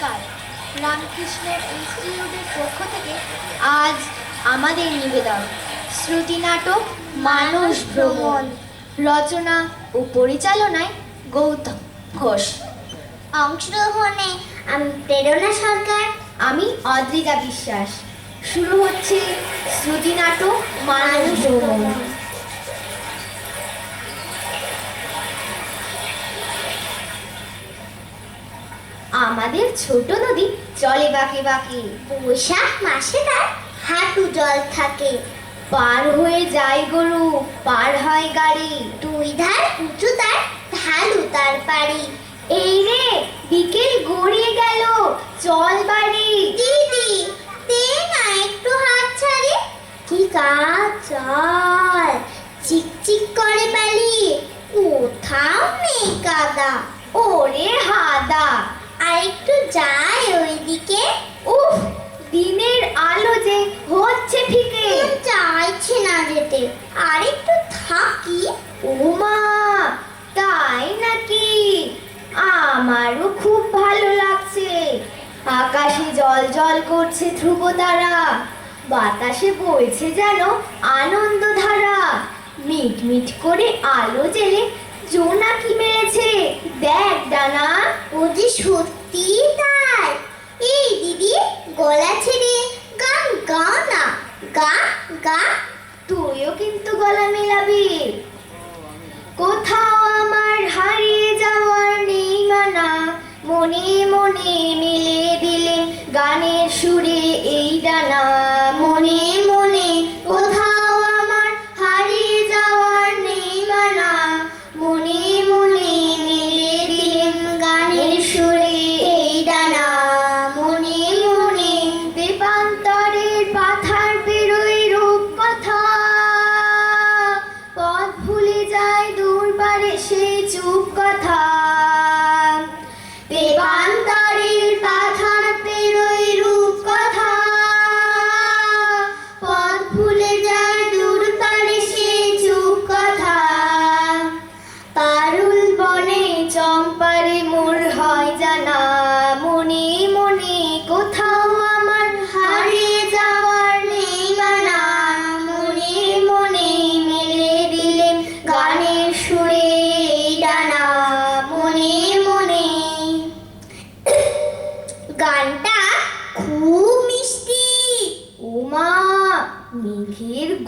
নমস্কার। রামকৃষ্ণ ইনস্টিটিউটের পক্ষ থেকে আজ আমাদের নিবেদন শ্রুতি নাটক মানুষ ভ্রমণ রচনা ও পরিচালনায় গৌতম ঘোষ। অংশগ্রহণে আমি প্রেরণা সরকার। আমি অদ্রিতা বিশ্বাস। শুরু হচ্ছে শ্রুতি নাটক মানুষ ভ্রমণ। আমাদের ছোট নদী চলে বাঁকে বাঁকে। বৈশাখ মাসে তার হাঁটু জল থাকে। পার হয়ে যায় গরু, পার হয় গাড়ি। দুই ধার উঁচু তার ঢালু তার পাড়ি। এই রে, বিকেল গড়িয়ে গেল। চল বাড়ি। দিদি, দে না একটু হাত ছাড়ে। কি কাজ চল। চিকচিক করে বালি। কোথাও নেই কাদা। ওরে হাদা। আর একটু যাই ওইদিকে। উফ দিনের আলো যে হচ্ছে ফিকে চাইছে না যেতে। আর একটু থাকি। ওমা তাই নাকি? আমারও খুব ভালো লাগছে। আকাশে জল জল করছে ধ্রুব তারা। বাতাসে বইছে যেন আনন্দ ধারা। মিট করে আলো জেলে জোনাকি মেরেছে। দেখ ডানা, ও যে সত্যি তাই। এই দিদি গলা ছেড়ে গান গা না। গা গা, তুইও কিন্তু গলা মেলাবি। কোথাও আমার হারিয়ে যাওয়ার নেই মানা। মনে মনে মিলে দিলে গানের সুরে এই ডানা।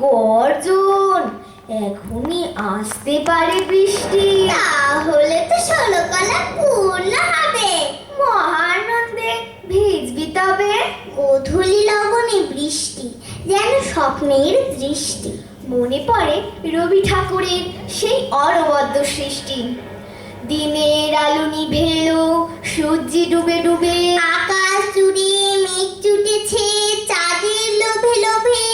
গর্জন। এখনই আসতে পারে বৃষ্টি। তাহলে তো ষোলো কলা পূর্ণ হবে। মহানন্দে ভিজবি তবে গধূলি লগনে বৃষ্টি যেন স্বপ্নের দৃষ্টি। মনে পড়ে রবি ঠাকুরের সেই অনবদ্য সৃষ্টি। দিনের আলো নিভেল সূর্যি ডুবে ডুবে। আকাশ জুড়ে মেঘ জুটেছে চাঁদের লোভে লোভে।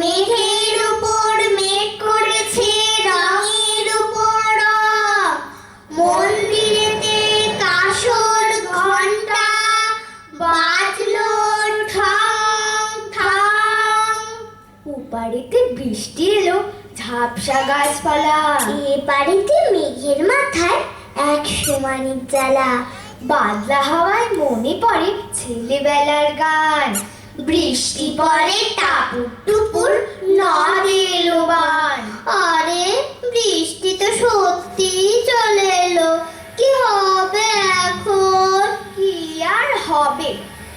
মেঘের উপর মেঘ করেছে রঙের উপর রং। মন্দিরেতে কাসর ঘণ্টা বাজলো ঠং ঠং। উপাড়িতে বৃষ্টি এলো ঝাপসা গাছপালা। এ বাড়িতে মেঘের মাথায় এক সমানিক জ্বালা। বাদলা হাওয়ায় মনে পড়ে ছেলেবেলার গান। বৃষ্টি পড়ে টাপুর টুপুর নদে এলো বান আরে বৃষ্টি তো সত্যি চলে এলো। কি হবে এখন? কি আর হবে?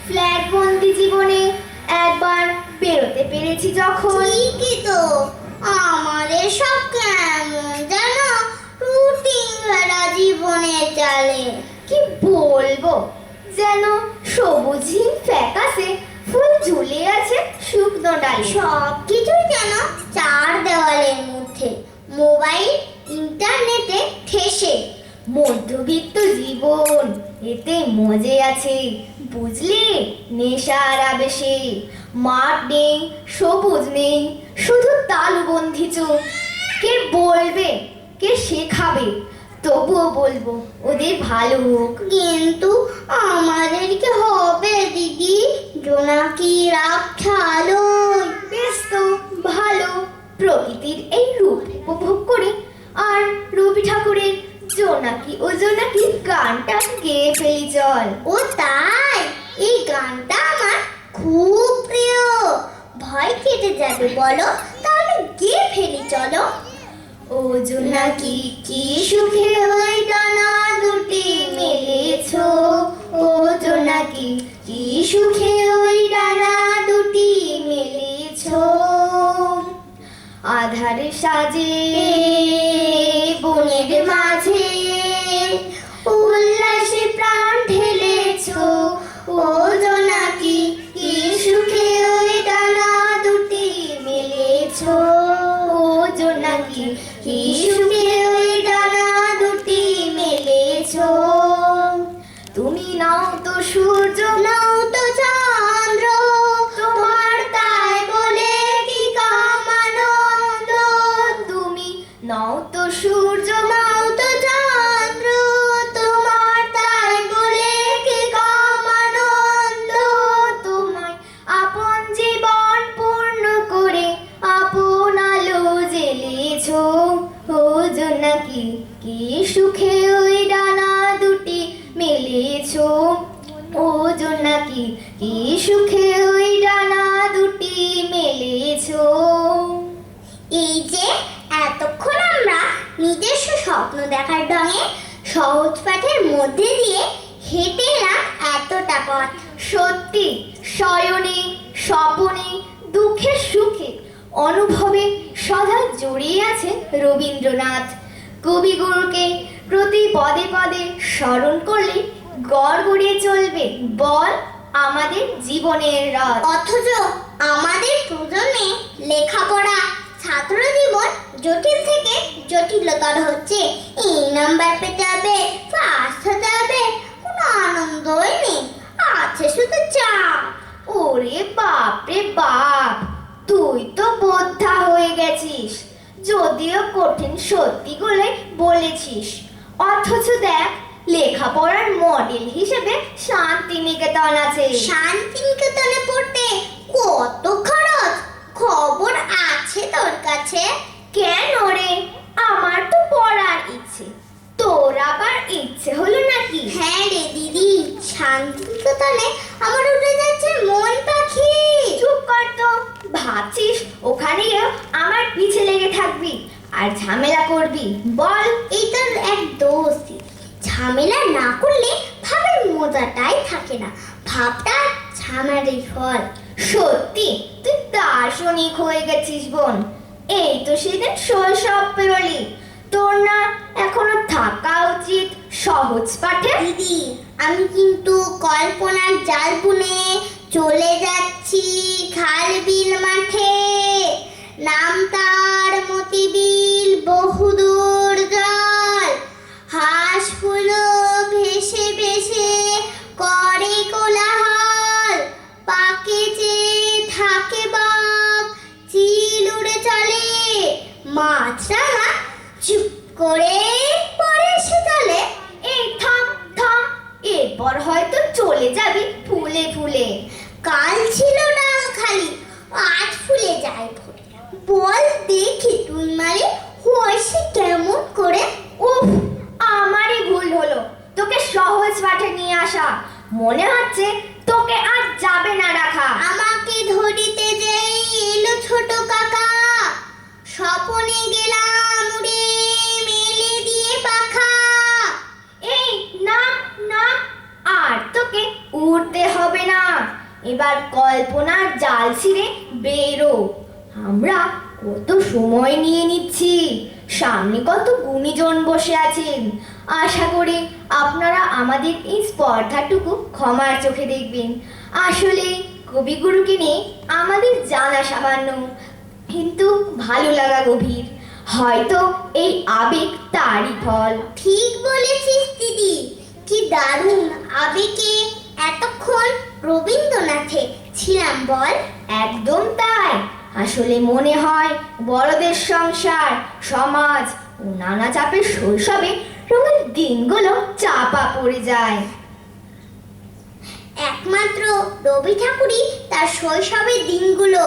ফ্ল্যাট বন্দি জীবনে একবার বেরোতে পেরেছি যখন। ঠিকই তো। আমাদের সব কেমন যেন রুটিন ভেড়া জীবনে চলে। কি বলব? যেন সবুজহীন ফ্যাকাশে ফুল ঝুলে আছে শুকনো ডালে সব কিছুই যেন চার দেওয়ালের মধ্যে। মোবাইল, ইন্টারনেটে ঠেসে। মধ্যবিত্ত জীবন, এতে মজে আছে। বুঝলি? নেশার আবেশে। মাঠ নেই, সবুজ নেই, শুধু তালুবন্ধি চোখ। কে বলবে? কে শেখাবে? তবুও বলব, ওদের ভালো হোক। কিন্তু আমাদের কি হবে, দিদি। জোনাকি রাখছে আলোয় বেশ তো ভালো প্রকৃতির এই রূপ উপভোগ করে। আর রবি ঠাকুরের জোনাকি ও জোনাকি গানটা গেয়ে ফেলি চল। ও তাই? এই গানটা আমার খুব প্রিয়। ভয় কেটে যাবে বলো, তাহলে গিয়ে ফেলি, চলো। ও জোনাকি কি সুখে ওই ডানা দুটি মেলেছ? ও জোনাকি কি সুখে ওই ডানা দুটি মেলেছ? আধার সাজে, বনের মাঝে ও জোনাকি কি সুখে ওই ডানা দুটি মেলেছ? এই যে এতক্ষণ আমরা নিজস্ব স্বপ্ন দেখার ঢঙে সহজ পাঠের মধ্যে দিয়ে হেঁটে এলাম এতটা পথ। সত্যি শয়নে স্বপনে দুঃখে সুখে অনুভবে সদা জড়িয়ে আছে রবীন্দ্রনাথ। কবিগুরুকে প্রতি পদে পদে স্মরণ করলে গড় গড়িয়ে চলবে। বল আমাদের জীবনের রথ। অথচ আমাদের প্রজন্মে লেখাপড়া ছাত্র জীবন জটিল থেকে জটিলতর হচ্ছে। এই নাম্বার পেতে হবে পাস হতে হবে কোনো আনন্দই নেই। আছে শুধু চাপ। ওরে বাপ রে বাপ তুই তো বোদ্ধা হয়ে গেছিস। যদিও কঠিন সত্যিগুলো বলেছিস। অথচ দেখ লেখাপড়ার মডেল হিসেবে শান্তিনিকেতন আছে। শান্তিনিকেতনে পড়তে কত খরচ? খবর আছে তোর কাছে? কেন রে? আমার তো পড়ার ইচ্ছে। তোর আবার ইচ্ছে হলো নাকি? হ্যাঁ রে দিদি শান্তিনিকেতনে আমার উঠে যাচ্ছে মন পাখি। চুপ কর তো। ভাবছিস ওখানে আমার পিছে লেগে থাকবি আর ঝামেলা করবি? বল। এই তোর এক দোষ ঝামেলা না করলে ভাবের মজাটাই থাকে না। ভাবটা ঝামেলারই ফল। সত্যি, তুই দার্শনিক হয়ে গেছিস বোন। এই তো সেদিন শৈশব পেরোলি। তোর না এখনও থাকা উচিত, সহজ পাঠে। দিদি, আমি কিন্তু কল্পনার জাল বুনে চলে যাচ্ছি খাল বিল মাঠে। নাম তার মতি বিল বহুদূর জল। হাঁসগুলো মাছরাঙা চুপ করে পরে সে চলে এই থাম থাম, এরপর হয়তো চলে যাবি ফুলে ফুলে। কাল ছিল না খালি, আজ ফুলে যায় বল দেখি তুই মারে হয়েছে কেমন করে উফ আমারই ভুল হলো তোকে সহজ পাঠে নিয়ে আসা মনে হচ্ছে তোকে আর যাবে না রাখা আমাকে ধরিতে যেই এলো ছোট কাকা স্বপনে গেলাম উড়ে মেলে দিয়ে পাখা এই না না আর তোকে উড়তে হবে না। এবার কল্পনার জাল ছিঁড়ে বেরো। আমরা কত সময় নিয়ে নিচ্ছি? সামনে কত গুণীজন বসে আছেন? আশা করি আপনারা আমাদের এই স্পর্ধাটুকু ক্ষমার চোখে দেখবেন। আসলে কবিগুরুকে নিয়ে আমাদের জানা সামান্য, কিন্তু ভালো লাগা গভীর। হয়তো এই আবেগ তারই ফল। ঠিক বলেছিস দিদি। কি দারুণ আবেগে এতক্ষণ রবীন্দ্রনাথে ছিলাম বল। একদম তাই। আসলে মনে হয় বড়দের সংসার সমাজ ও নানা চাপের শৈশবে রঙের দিনগুলো চাপা পড়ে যায়। একমাত্র রবি ঠাকুরই তার শৈশবের দিনগুলো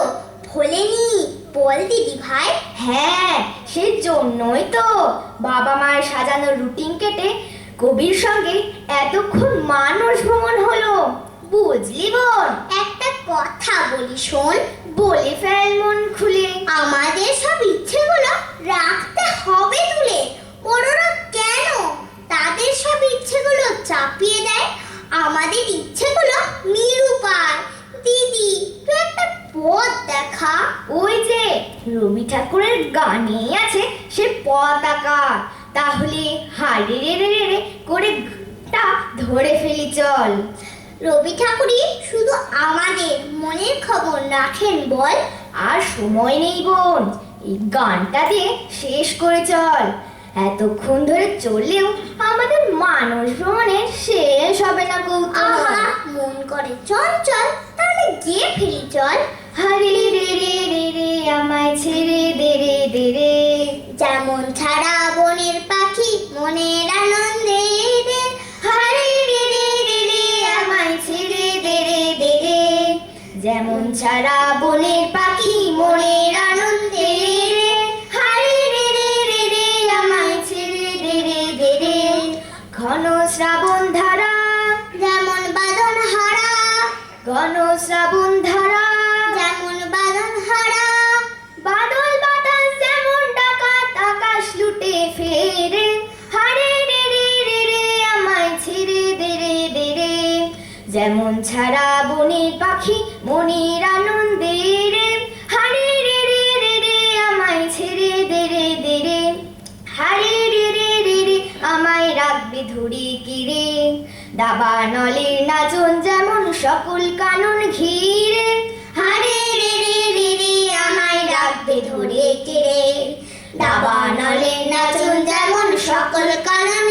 ভোলেনি বল দিদি ভাই। হ্যাঁ সেই জন্যই তো বাবা মায়ের সাজানো রুটিন কেটে কবির সঙ্গে এতক্ষণ মানুষ ভ্রমণ হলো। বুঝলি বোন? একটা কথা বলি শোন, বলে ফেল মন খুলে। আমাদের সব ইচ্ছেগুলো রাখতে হবে তুলে। বড়রা কেন? তাদের সব ইচ্ছেগুলো চাপিয়ে দেয়। আমাদের ইচ্ছেগুলো নিরুপায় দিদি, তুই একটা পথ দেখা। ওই যে রবি ঠাকুরের গানেই আছে সে পতাকা। তাহলে হাড়ে রে রে রে, করে ধরে ফেলি চল। রবি ঠাকুরই শুধু আমাদের মনের খবর রাখেন বল আর সময় নেই বোন। এই গানটা দিয়ে শেষ করে চল। এতক্ষণ ধরে চললেও আমাদের মানুষ ভ্রমণের শেষ হবে না কৌতূহল। আহা মন করে। চল চল তাহলে গিয়ে ফিরি চল। হারে রে রে রে রে আমায় ছেড়ে দে রে দে রে। যেমন ছাড়া বনের পাখি মনের ছাড়া বনের পাখি মনের আনন্দে হারে রে রে রে রে, আমায় ছেড়ে দে রে ঘন শ্রাবণ ধারা, যেমন বাদন হারা, ঘন শ্রাবণ ধারা, যেমন বাদন হারা, বাদল বাতাস যেমন ডাকাত, আকাশ লুটে ফেরে। হারে রে রে রে রে, আমায় ছেড়ে দে রে দে রে। যেমন ছাড়া বনের পাখি মনের আনন্দে রে, হারে রে রে রে রে, আমায় ছেড়ে দে রে দে রে। হারে রে রে রে রে, আমায় রাখবে ধরে কিরে দাবা নলের নাচন যেমন সকল কানন ঘিরে, হারে রে রে রে রে, আমায় রাখবে ধরে কিরে দাবা নলের নাচন যেমন সকল কানন